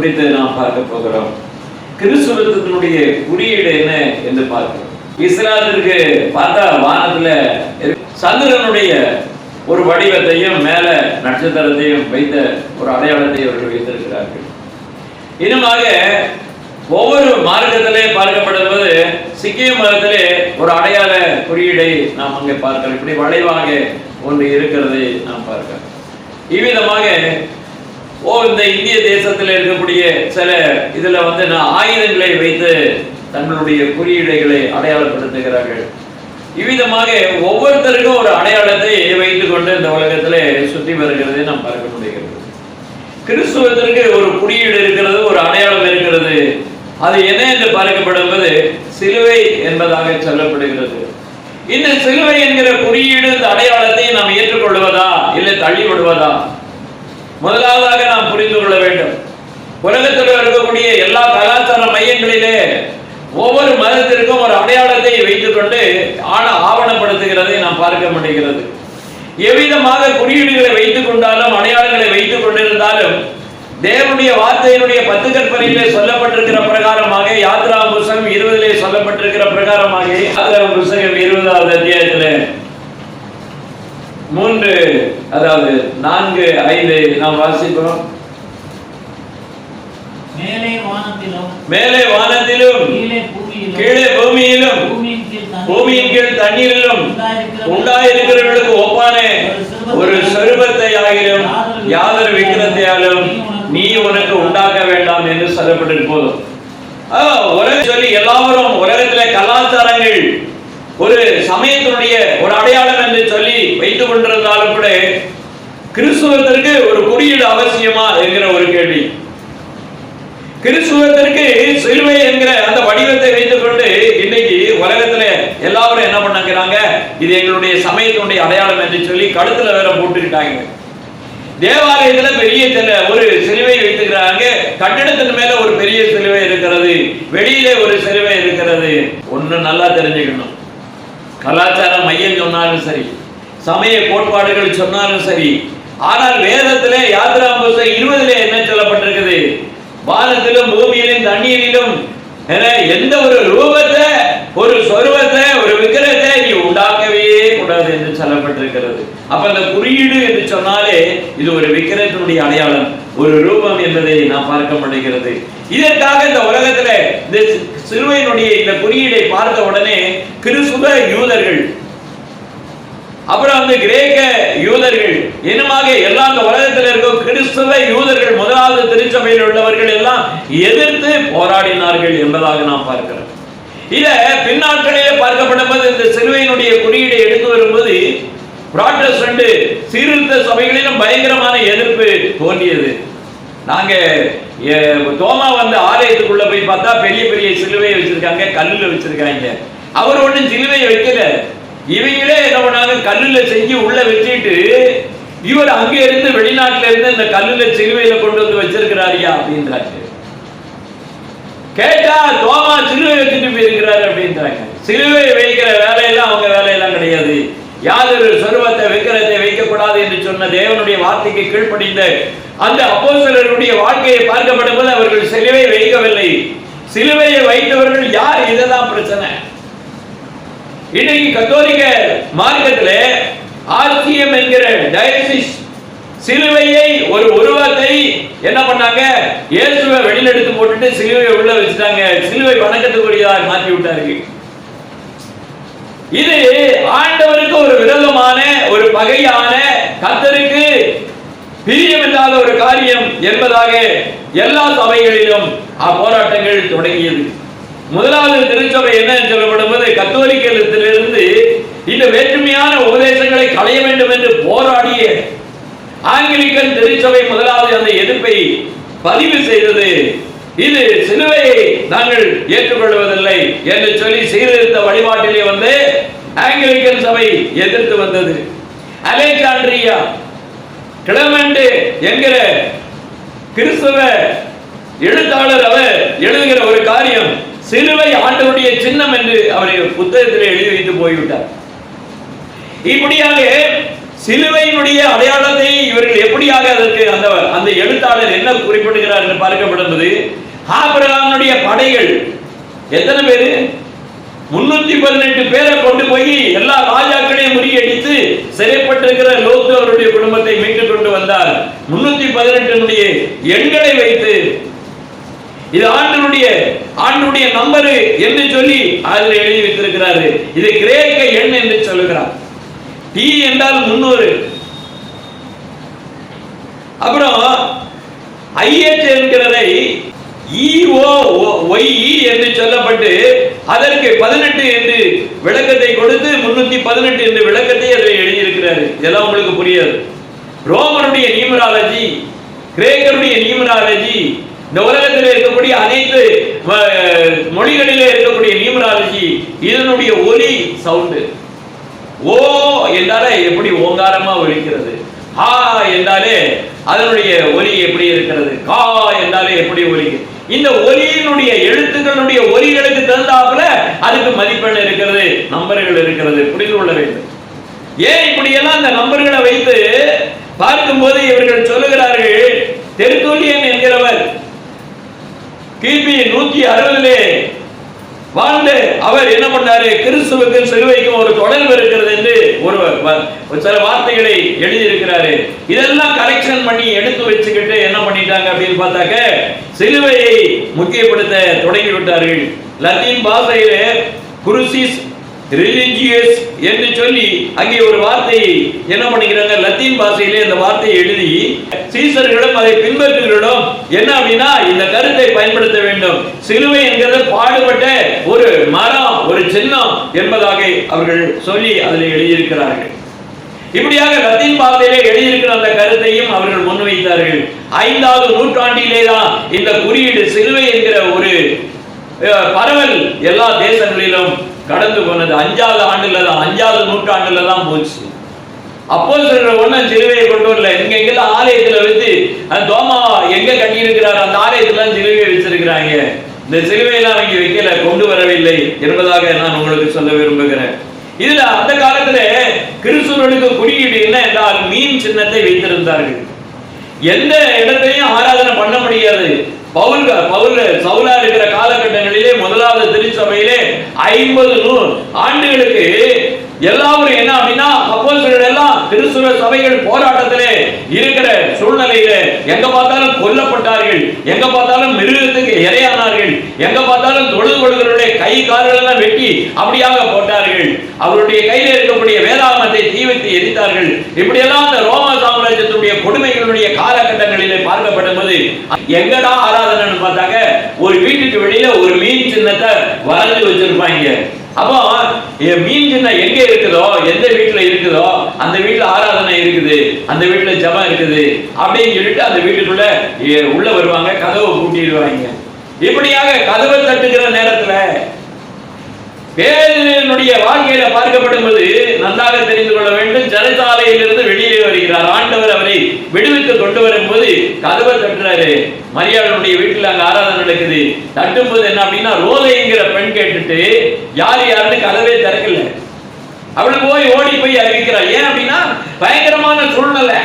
குறித்து நாம் பார்க்க போகிறோம். கிறிஸ்துவத்தினுடைய குறியீடு என்ன என்று பார்க்கிறோம். இஸ்லாத்திற்கு பார்த்தா வானத்துல சந்திரனுடைய ஒரு வடிவத்தையும் மேல நட்சத்திரத்தையும் வைத்த ஒரு அடையாளத்தை அவர்கள் வைத்திருக்கிறார்கள். இன்னுமாக ஒவ்வொரு மார்க்கத்திலே பார்க்கப்படும்போது சிக்கிய மதத்திலே ஒரு அடையாள குறியீடை நாம் அங்கே பார்க்கிறோம் இப்படி வளைவாக ஒன்று இருக்கிறதை நாம் பார்க்கிறோம் இவ்விதமாக ஓ இந்த இந்திய தேசத்தில் இருக்கக்கூடிய சில இதுல வந்து நான் ஆயுதங்களை வைத்து தங்களுடைய குறியீடுகளை அடையாளப்படுத்துகிறார்கள். இவ்விதமாக ஒவ்வொருத்தருக்கும் ஒரு அடையாளத்தை வைத்துக் கொண்டு இந்த உலகத்திலே சுற்றி வருகிறதை நாம் பார்க்க முடிகிறது. கிறிஸ்துவத்திற்கு ஒரு குறியீடு இருக்கிறது ஒரு அடையாளம் இருக்கிறது. அது என்ன என்று பார்க்கப்படுவது சிலுவை என்பதாக சொல்லப்படுகிறது. இந்த சிலுவை என்கிற குறியீடு இந்த அடையாளத்தை நாம் ஏற்றுக்கொள்வதா இல்லை தள்ளி விடுவதா முதலாவதாக நாம் புரிந்து கொள்ள வேண்டும். உலகத்தில் இருக்கக்கூடிய எல்லா கலாச்சார மையங்களிலே ஒவ்வொரு மதத்திற்கும் ஒரு அடையாளத்தை வைத்துக் கொண்டு ஆன ஆவணப்படுத்துகிறதை நாம் பார்க்க முடிகிறது. எவ்விதமாக குறியீடுகளை வைத்துக் கொண்டாலும் அடையாளங்களை வைத்துக் கொண்டிருந்தாலும் தேவனுடைய வார்த்தையினுடைய பத்து கற்பனையிலே சொல்லப்பட்டிருக்கிற பிரகாரமாக யாத்ரா புஸ்தகம் இருபதிலே சொல்லப்பட்டிருக்கிற பிரகாரமாக யாத்ரா புஸ்தகம் இருபதாவது அத்தியாயத்தில் மூன்று அதாவது நான்கு ஐந்து நாம் வாசிக்கிறோம். மேலே வானத்திலும் மேலே வானத்திலும் கீழே பூமியிலும் பூமியின் கீழ் தண்ணீரிலும் உண்டாயிருக்கிறவர்களுக்கு ஒப்பான ஒரு சொருபத்தை ஆகிலும் யாதொரு விக்கிரத்தையாலும் நீ உனக்கு உண்டாக்க வேண்டாம் என்று சொல்லப்பட்டு போதும் உலக சொல்லி எல்லாரும் உலகத்திலே கலாச்சாரங்கள் ஒரு சமயத்தினுடைய ஒரு அடையாளம் என்று சொல்லி வைத்துக் கொண்டிருந்தாலும் கூட கிறிஸ்துவத்திற்கு ஒரு குறியீடு அவசியமா என்கிற ஒரு கேள்வி. கிறிஸ்துவத்திற்கு சிலுவை என்கிற அந்த வடிவத்தை வைத்துக் கொண்டு இன்னைக்கு உலகத்துல எல்லாரும் என்ன பண்ணாங்கிறாங்க? இது எங்களுடைய சமயத்தினுடைய அடையாளம் என்று சொல்லி கழுத்துல வேற போட்டுக்கிட்டாங்க. தேவாலயத்துல பெரிய ஒரு சிலுவை வைத்துக்கிறாங்க. கட்டிடத்தின் மேல ஒரு பெரிய சிலுவை இருக்கிறது. வெளியிலே ஒரு சிலுவை இருக்கிறது. ஒண்ணு நல்லா தெரிஞ்சுக்கணும். கலாச்சார மையம் சொன்னாலும் சரி. சமய கோட்பாடுகள் சொன்னாலும் சரி. ஆனால் வேதத்திலே யாத்ரா புஸ்தகம் இருபதுல என்ன சொல்லப்பட்டிருக்குது? வானத்திலும் பூமியிலும் தண்ணீரிலும் எந்த ஒரு ரூபத்தை ஒரு சொருவத்தை ஒரு விக்கிரத்தை நீ உண்டாக்கவே கூடாது என்று சொல்லப்பட்டிருக்கிறது. அப்ப அந்த குறியீடு என்று சொன்னாலே இது ஒரு விக்கிரத்தினுடைய அடையாளம். ஒரு ரூபம் என்பதை நாம் பார்க்க முடிகிறது. இதற்காக இந்த உலகத்துல இந்த சிறுவையினுடைய இந்த குறியீடை பார்த்த உடனே கிறிஸ்துவ யூதர்கள் அப்புறம் வந்து கிரேக்க யூதர்கள் இனமாக எல்லா இந்த உலகத்தில் இருக்கும் கிறிஸ்துவ யூதர்கள் முதலாவது திருச்சபையில் உள்ளவர்கள் எல்லாம் எதிர்த்து போராடினார்கள் என்பதாக நாம் பார்க்கிறோம். இத பின்னாட்களிலே பார்க்கப்படும்போது இந்த சிலுவையினுடைய குறியீடை எடுத்து வரும்போது புராட்டஸ்டன்ட் சீர்திருத்த சபைகளிலும் பயங்கரமான எதிர்ப்பு தோன்றியது. நாங்க எ, தோமா வந்து ஆலயத்துக்குள்ள போய் பார்த்தா பெரிய பெரிய சிலுவையை வச்சிருக்காங்க கல்லுல வச்சிருக்காங்க. அவர் ஒன்றும் சிலுவையை வைக்கல. இவங்களே என்ன பண்ணாங்க கல்லுல செஞ்சு உள்ள வச்சுட்டு இவர் அங்க இருந்து வெளிநாட்டுல இருந்து இந்த கல்லுல சிலுவையில கொண்டு வந்து வச்சிருக்கிறாரியா அப்படின்றாங்க. கேட்டா தோமா சிலுவை வச்சுட்டு போயிருக்கிறாரு அப்படின்றாங்க. சிலுவை வைக்கிற வேலையெல்லாம் அவங்க வேலையெல்லாம் கிடையாது. யாதொரு சொருவத்தை விக்கிரத்தை வைக்கக்கூடாது என்று சொன்ன தேவனுடைய வார்த்தைக்கு கீழ்ப்படிந்த அந்த அப்போசலருடைய வாழ்க்கையை பார்க்கப்படும் போது அவர்கள் சிலுவை வைக்கவில்லை. சிலுவையை வைத்தவர்கள் யார்? இதெல்லாம் பிரச்சனை. இன்னைக்கு கத்தோலிக்க மார்க்கத்தில் ஆர்சிஎம் என்கிற டயசிஸ் சிலுவையை ஒரு உருவத்தை என்ன பண்ணாங்க? இயேசுவை வெளியில எடுத்து போட்டுட்டு சிலுவையை உள்ள வச்சுட்டாங்க. சிலுவை வணக்கத்துக்குரியதாக மாற்றி விட்டாரு இது ஆண்டவருக்கு ஒரு விரோதமான ஒரு பகையான கத்தருக்கு பிரியமில்லாத ஒரு காரியம் என்பதாக எல்லா சபைகளிலும் போராட்டங்கள் தொடங்கியது. முதலாவது திருச்சபை என்ன சொல்லப்படும் போது கத்தோலிக்கத்திலிருந்து இந்த வேற்றுமையான உபதேசங்களை களைய வேண்டும் என்று போராடிய ஆங்கிலிக்கன் திருச்சபை முதலாவது அந்த எதிர்ப்பை பதிவு செய்தது. இது சிலுவையை நாங்கள் ஏற்றுக்கொள்வதில்லை என்று சொல்லி சீர்திருத்த வழிபாட்டிலே வந்து ஆங்கிலிக்கன் சபை எதிர்த்து வந்தது. அலெக்சாண்ட்ரியா கிளமண்டு என்கிற கிறிஸ்தவ எழுத்தாளர் அவர் எழுதுகிற ஒரு காரியம் சிலுவை ஆண்டவருடைய சின்னம் என்று அவரை புத்தகத்தில் எழுதி வைத்து போய்விட்டார். இப்படியாக சிலுவையினுடைய அடையாளத்தை இவர்கள் எப்படியாக அதற்கு அந்த அந்த எழுத்தாளர் என்ன குறிப்பிடுகிறார் என்று பார்க்கப்படுவது ஆபிரகாமனுடைய படைகள் எத்தனை பேரு? முன்னூத்தி பதினெட்டு பேரை கொண்டு போய் எல்லா ராஜாக்களையும் முறியடித்து சிறைப்பட்டிருக்கிற லோத்து அவருடைய குடும்பத்தை மீட்டுக் கொண்டு வந்தார். முன்னூத்தி பதினெட்டினுடைய எண்களை வைத்து இது ஆண்டனுடைய ஆண்டனுடைய நம்பரு என்று சொல்லி அதில் எழுதி வைத்திருக்கிறாரு. இது கிரேக்க எண் என்று சொல்லுகிறார். டி என்றால் முன்னூறு அப்புறம் ஐஎச் என்கிறதை இஓ ஒய்இ என்று சொல்லப்பட்டு அதற்கு பதினெட்டு என்று விளக்கத்தை கொடுத்து முன்னூத்தி பதினெட்டு என்று விளக்கத்தை அதில் எழுதியிருக்கிறாரு. இதெல்லாம் உங்களுக்கு புரியாது. ரோமனுடைய நியூமராலஜி கிரேக்கருடைய நியூமராலஜி இந்த உலகத்தில் இருக்கக்கூடிய அனைத்து மொழிகளிலே இருக்கக்கூடிய நியூமராலஜி இதனுடைய ஒலி சவுண்டு. ஓ என்றாலே எப்படி ஓங்காரமா ஒலிக்கிறது. ஹா என்றாலே அதனுடைய ஒலி எப்படி இருக்கிறது. கா என்றாலே எப்படி ஒலிக்கிறது இந்த ஒலியினுடைய எழுத்துக்களுடைய ஒலிகளுக்கு தகுந்தாப்புல அதுக்கு மதிப்பெண் இருக்கிறது நம்பர்கள் இருக்கிறது புரிந்து கொள்ள வேண்டும். ஏன் இப்படி எல்லாம் இந்த நம்பர்களை வைத்து பார்க்கும்போது இவர்கள் சொல்லுகிறார்கள் தெருத்தொல்லியன் என்கிறவர் கிபி நூத்தி அறுபதுலே வாழ்ந்து அவர் என்ன பண்ணாரு? கிறிஸ்துவுக்கும் சிலுவைக்கும் ஒரு தொடர்பு இருக்கிறது என்று ஒரு ஒரு சில வார்த்தைகளை எழுதியிருக்கிறாரு. இதெல்லாம் கரெக்ஷன் பண்ணி எடுத்து வச்சுக்கிட்டு என்ன பண்ணிட்டாங்க அப்படின்னு பார்த்தாக்க சிலுவையை முக்கியப்படுத்த தொடங்கி விட்டார்கள் லத்தீன் பாஷையிலே குருசிஸ் ரிலிஜியஸ் என்று சொல்லி அங்கே ஒரு வார்த்தையை என்ன பண்ணிக்கிறாங்க? லத்தீன் பாஷையிலே அந்த வார்த்தையை எழுதி சீசர்களும் அதை பின்பற்றுகிறோம். என்ன அப்படின்னா இந்த கருத்தை பயன்படுத்த வேண்டும். சிலுவை என்கிறது பாடுபட்ட ஒரு மரம் ஒரு சின்னம் என்பதாக அவர்கள் சொல்லி அதில் எழுதியிருக்கிறார்கள். இப்படியாக லத்தீன் பாஷையிலே எழுதியிருக்கிற அந்த கருத்தையும் அவர்கள் முன்வைத்தார்கள். ஐந்தாவது நூற்றாண்டிலே தான் இந்த குறியீடு சிலுவை என்கிற ஒரு அஹ், பரவல் எல்லா தேசங்களிலும் கடந்து போனது அஞ்சாவது ஆண்டுல தான் அஞ்சாவது நூற்றாண்டுல தான் போச்சு. அப்போ சொல்ற ஒன்றும் சிலுவையை கொண்டு வரல. இங்க எங்கெல்லாம் ஆலயத்துல வச்சு தோமா எங்க கட்டி இருக்கிறார் அந்த ஆலயத்துல சிலுவையை வச்சிருக்கிறாங்க. இந்த சிலுவையெல்லாம் அவங்க வைக்கல கொண்டு வரவில்லை என்பதாக நான் உங்களுக்கு சொல்ல விரும்புகிறேன். இதுல அந்த காலத்துல கிறிஸ்துவனுக்கு குறியீடு என்ன என்றால் மீன் சின்னத்தை வைத்திருந்தார்கள். எந்த இடத்தையும் ஆராதனை பண்ண முடியாது. பவுல் பவுல் சவுலா இருக்கிற காலகட்டங்களிலே முதலாவது திருச்சபையிலே ஐம்பது நூறு ஆண்டுகளுக்கு எல்லாரும் என்ன அப்படின்னா அப்போஸ்தலர்கள் எல்லாம் திருசுர சபைகள் போராட்டத்திலே இருக்கிற சூழ்நிலையில எங்க பார்த்தாலும் கொல்லப்பட்டார்கள் எங்க பார்த்தாலும் மிருகத்துக்கு இரையானார்கள் எங்க பார்த்தாலும் தொழுது கொள்கிறவருடைய கை கால்கள் எல்லாம் வெட்டி அப்படியாக போட்டார்கள். அவருடைய கையில இருக்கக்கூடிய வேதாகமத்தை தீவித்து எரித்தார்கள். இப்படியெல்லாம் அந்த ரோம சாம்ராஜ்யத்துடைய கொடுமைகளுடைய காலகட்டங்களிலே பார்க்கப்படும் போது எங்கடா ஆராதனைன்னு பார்த்தாக்க ஒரு வீட்டுக்கு வெளியில ஒரு மீன் சின்னத்தை வரைஞ்சு வச்சிருப்பாங்க. அப்போ மீன் சின்ன எங்க இருக்குதோ எந்த வீட்டுல இருக்குதோ அந்த வீட்டுல ஆராதனை இருக்குது அந்த வீட்டுல ஜெபம் இருக்குது அப்படின்னு சொல்லிட்டு அந்த வீட்டுக்குள்ள உள்ள வருவாங்க கதவை பூட்டிடுவாங்க. இப்படியாக கதவை தட்டுகிற நேரத்துல பேதனுடைய வாழ்க்கையில பார்க்கப்படும் போது நன்றாக தெரிந்து கொள்ள வேண்டும். ஜனசாலையிலிருந்து வெளியே வருகிறார். ஆண்டவர் அவரை விடுவித்து கொண்டு வரும்போது கதவை தட்டுறாரு. மரியாதனுடைய வீட்டுல அங்க ஆராதனை நடக்குது. தட்டும் போது என்ன அப்படின்னா ரோலைங்கிற பெண் கேட்டுட்டு யார் யாருன்னு கதவே திறக்கல. அவளுக்கு போய் ஓடி போய் அறிவிக்கிறாள் ஏன் அப்படின்னா பயங்கரமான சூழ்நிலை.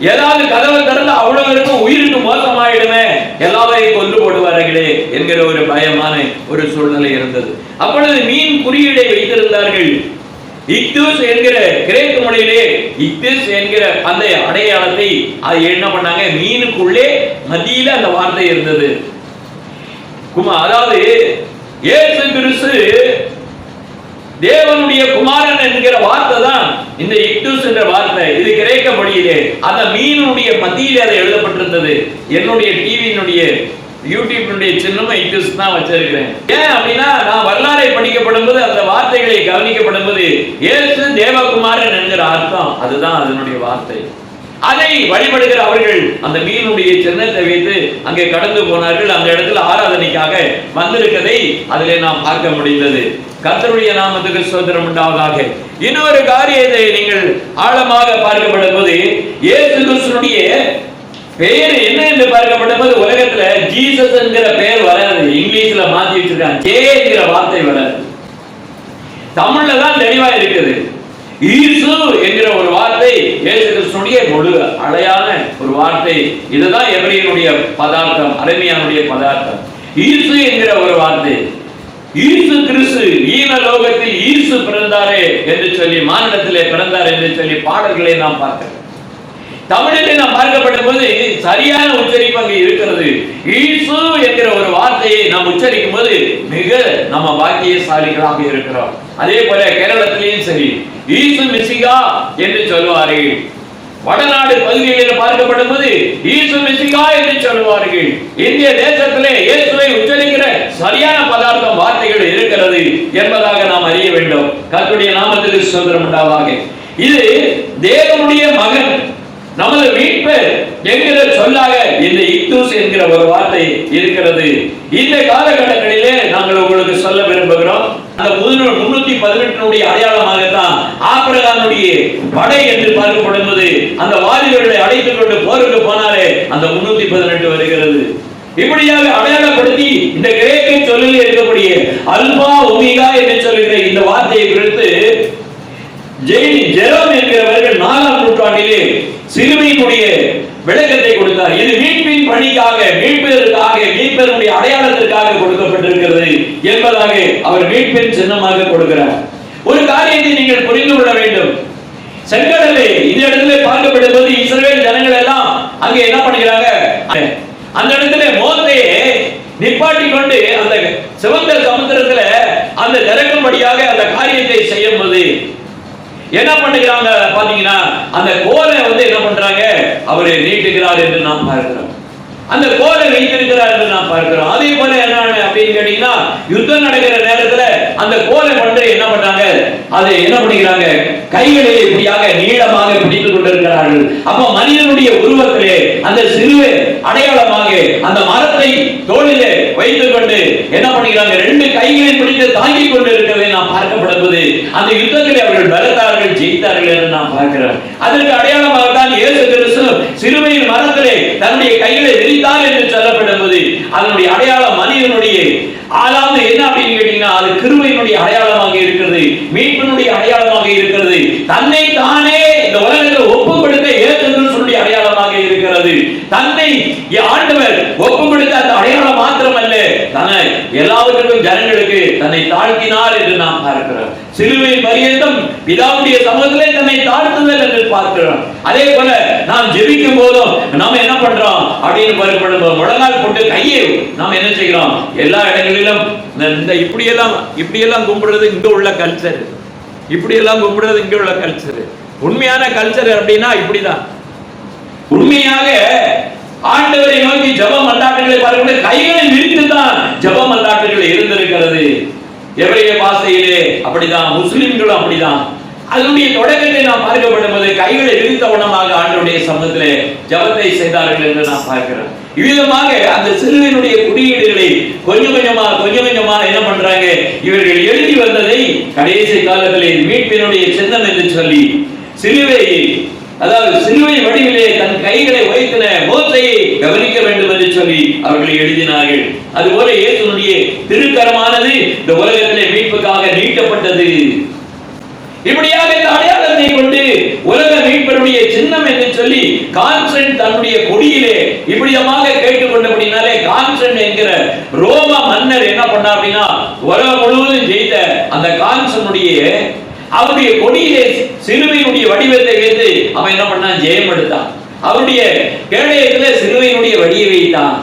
ஏதாவது கதவை திறந்து அவ்வளவு உயிருக்கு மோசமாயிடுமே. எல்லாரையும் கொண்டு போடுவார்களே என்கிற ஒரு பயமான ஒரு சூழ்நிலை இருந்தது. அப்பொழுது மீன் குறியீடை வைத்திருந்தார்கள். இக்தூஸ் என்கிற கிரேக்க மொழியிலே இக்தூஸ் என்கிற அந்த அடையாளத்தை அது என்ன பண்ணாங்க? மீனுக்குள்ளே மத்தியில அந்த வார்த்தை இருந்தது. குமா அதாவது ஏசு கிறிஸ்து தேவனுடைய குமாரன் என்கிற வார்த்தை தான் இந்த இக்டூஸ் என்ற வார்த்தை. இது கிரேக்க மொழியிலே அந்த மீனுடைய மத்தியிலே அதை எழுதப்பட்டிருந்தது. என்னுடைய டிவியினுடைய யூடியூபினுடைய சின்னமும் இங்கிலீஷ் தான் வச்சிருக்கிறேன். ஏன் அப்படின்னா நான் வரலாறை படிக்கப்படும் போது அந்த வார்த்தைகளை கவனிக்கப்படும் போது ஏசு தேவகுமாரன் என்கிற அர்த்தம். அதுதான் அதனுடைய வார்த்தை. அதை வழிபடுகிற அவர்கள் அந்த மீனுடைய சின்னத்தை வைத்து அங்கே கடந்து போனார்கள். அந்த இடத்துல ஆராதனைக்காக வந்திருக்கதை அதிலே நாம் பார்க்க முடிந்தது. கத்தருடைய நாமத்துக்கு சோதரம் உண்டாவதாக. இன்னொரு காரியத்தை நீங்கள் ஆழமாக பார்க்கப்படும் போது இயேசு கிறிஸ்துனுடைய பெயர் என்ன என்று பார்க்கப்படும் போது உலகத்துல ஜீசஸ் என்கிற பெயர் வராது. இங்கிலீஷ்ல மாத்தி வச்சிருக்காங்க. ஜே என்கிற வார்த்தை வராது. தமிழ்ல தான் தெளிவா இருக்குது. ஈசு என்கிற ஒரு வார்த்தை இயேசு கிறிஸ்துனுடைய முழு அடையான ஒரு வார்த்தை. இதுதான் எவரையினுடைய பதார்த்தம் அருமையானுடைய பதார்த்தம். ஈசு என்கிற ஒரு வார்த்தை. ஈசு கிறிஸ்து ஈன லோகத்தில் ஈசு பிறந்தாரே என்று சொல்லி மாநிலத்திலே பிறந்தார் என்று சொல்லி பாடல்களை நாம் பார்க்கிறோம். தமிழிலே நாம் பார்க்கப்படும் போது சரியான உச்சரிப்பு அங்கே இருக்கிறது. ஈசு என்கிற ஒரு வார்த்தையை நாம் உச்சரிக்கும் போது மிக நம்ம பாக்கியசாலிகளாக இருக்கிறோம். அதே போல கேரளத்திலேயும் சரி ஈசு மிசிகா என்று சொல்வார்கள். வடநாடு பகுதிகளில் பார்க்கப்படும் போது ஈசு மிசிகா என்று சொல்லுவார்கள் இந்திய தேசத்திலே இயேசுவை உச்சரிக்கிற சரியான பதார்த்தம் வார்த்தைகள் இருக்கிறது என்பதாக நாம் அறிய வேண்டும். கத்துடைய நாமத்திற்கு சுதந்திரம் உண்டாவாக. இது தேவனுடைய மகன் நமது மீட்பு என்கிற சொல்லாக இந்த இக்தூஸ் என்கிற ஒரு வார்த்தை இருக்கிறது. இந்த காலகட்டங்களிலே நாங்கள் உங்களுக்கு சொல்ல விரும்புகிறோம் அந்த முன்னூத்தி பதினெட்டினுடைய அடையாளமாகத்தான் ஆபிரகாமுடைய படை என்று பார்க்கப்படுவது அந்த வாலிபர்களை அடைத்துக் கொண்டு போருக்கு போனாலே அந்த முன்னூத்தி பதினெட்டு வருகிறது. இப்படியாக அடையாளப்படுத்தி இந்த கிரேக்க சொல்லில் இருக்கக்கூடிய அல்பா ஒமிகா என்று சொல்லுகிற இந்த வார்த்தையை குறித்து ஜெயின் ஜெரோம் என்கிறவர்கள் நாலாம் நூற்றாண்டிலே சிலுவையினுடைய விளக்கத்தை கொடுத்தார். இது மீட்பின் பணிக்காக மீட்பு மீட்பதனுடைய அடையாளத்திற்காக கொடுக்கப்பட்டிருக்கிறது என்பதாக அவர் மீட்பின் சின்னமாக கொடுக்கிறார். ஒரு காரியத்தை நீங்கள் புரிந்து கொள்ள வேண்டும். செங்கடலே இந்த இடத்துல பார்க்கப்படும் போது இஸ்ரேல் ஜனங்கள் எல்லாம் அங்கே என்ன பண்ணுகிறாங்க? அந்த இடத்துல மோசையை நிப்பாட்டி கொண்டு அந்த சிவந்த சமுத்திரத்துல அந்த திறக்கும்படியாக அந்த காரியத்தை செய்யும் போது என்ன பண்ணுகிறாங்க? பாத்தீங்கன்னா அந்த கோலை வந்து என்ன பண்றாங்க? அவரை நீட்டுகிறார் என்று நாம் பார்க்கிறோம். அந்த கோலை வைத்திருக்கிறார் என்று நாம் பார்க்கிறோம் அதே போல என்ன அப்படின்னு கேட்டீங்கன்னா யுத்தம் நடக்கிற நேரத்துல அந்த கோலை கொண்டு என்ன பண்றாங்க? அதை என்ன பண்ணிக்கிறாங்க? கைகளிலே இப்படியாக நீளமாக பிடித்துக் கொண்டிருக்கிறார்கள். அப்ப மனிதனுடைய உருவத்திலே அந்த சிறுவை அடையாளமாக அந்த மரத்தை தோளிலே வைத்துக் கொண்டு என்ன பண்ணுகிறாங்க ரெண்டு கைகளை பிடித்து தாங்கிக் கொண்டு இருக்கிறதை நாம் பார்க்கப்படுவது. அந்த யுத்தத்திலே அவர்கள் பலத்தார்கள் ஜெயித்தார்கள் என்று நாம் பார்க்கிறோம். அதற்கு அடையாளமாக தான் இயேசு கிறிஸ்து சிலுவையின் மரத்திலே தன்னுடைய கைகளை விரித்தார் என்று சொல்லப்படுவது. அதனுடைய அடையாளம் மனிதனுடைய ஆளாவது என்ன அப்படின்னு கிருமையினுடைய அடையாளமாக இருக்கிறது மீட்பினுடைய அடையாளமாக இருக்கிறது. தன்னை தானே இந்த உலகத்தில் ஒப்பு கொடுத்த இயேசு அடையாளமாக இருக்கிறது. தன்னை ஆண்டவர் ஒப்பு கொடுத்த அந்த அடையாளம் மாத்திரமல்ல தன்னை எல்லாவற்றுக்கும் ஜனங்களுக்கு தன்னை தாழ்த்தினார் என்று நாம் பார்க்கிறோம். சிலுவை பரியந்தம் பிதாவுடைய சமூகத்திலே பார்க்கிறோம். அதே போல நாம் ஜெபிக்கும் போதும் நாம் என்ன பண்றோம்? அப்படின்னு பார்க்கப்படும் முழங்கால் போட்டு கையை நாம் என்ன செய்கிறோம்? எல்லா இடங்களிலும் இந்த- இப்படியெல்லாம் இப்படியெல்லாம் கும்பிடுறது இங்க உள்ள கல்ச்சர் இப்படியெல்லாம் கும்பிடுறது இங்க உள்ள கல்ச்சர் உண்மையான கல்ச்சர் அப்படின்னா இப்படிதான். உண்மையாக ஆண்டவரை நோக்கி ஜெபம் மன்றாட்டுகளை பார்க்கக்கூடிய கைகளை விரித்து தான் ஜெபம் மன்றாட்டுகள் இருந்திருக்கிறது. எவரைய பாசையிலே? அப்படிதான். முஸ்லிம்களும் அப்படிதான். அதனுடைய தொடக்கத்தை நாம் பார்க்கப்படும் போது கைகளை விரித்தவனமாக ஆண்டவருடைய சமூகத்திலே ஜெபத்தை செய்தார்கள் என்று நாம் பார்க்கிறோம். இவ்விதமாக அந்த சிறுவனுடைய குறியீடுகளை கொஞ்சம் கொஞ்சமா கொஞ்சம் கொஞ்சமா என்ன பண்றாங்க? இவர்கள் எழுதி வந்ததை கடைசி காலத்திலே மீட்பினுடைய சின்னம் என்று சொல்லி சிலுவையை அதாவது சிலுவை வடிவிலே தன் கைகளை வைத்தன மோசையை கவனிக்க வேண்டும் என்று சொல்லி அவர்கள் எழுதினார்கள். அதுபோல இயேசுனுடைய திருக்கரமானது இந்த உலகத்திலே மீட்புக்காக நீட்டப்பட்டது. இப்படியாக இந்த அடையாளத்தை கொண்டு உலக மீட்பருடைய சின்னம் என்று சொல்லி கான்ஸ்டன்ட் தன்னுடைய கொடியிலே இப்படியமாக கேட்டுக்கொண்டபடினாலே கான்ஸ்டன்ட் என்கிற ரோம மன்னர் என்ன பண்ணா அப்படின்னா உலகம் முழுவதும் ஜெயித்த அந்த கான்ஸ்டனுடைய அவருடைய கொடியிலே சிலுவையினுடைய வடிவத்தை வைத்து அவன் என்ன பண்ணான்? ஜெயம் எடுத்தான். அவருடைய கேடயத்துல சிறுவையினுடைய வடியை வைத்தான்.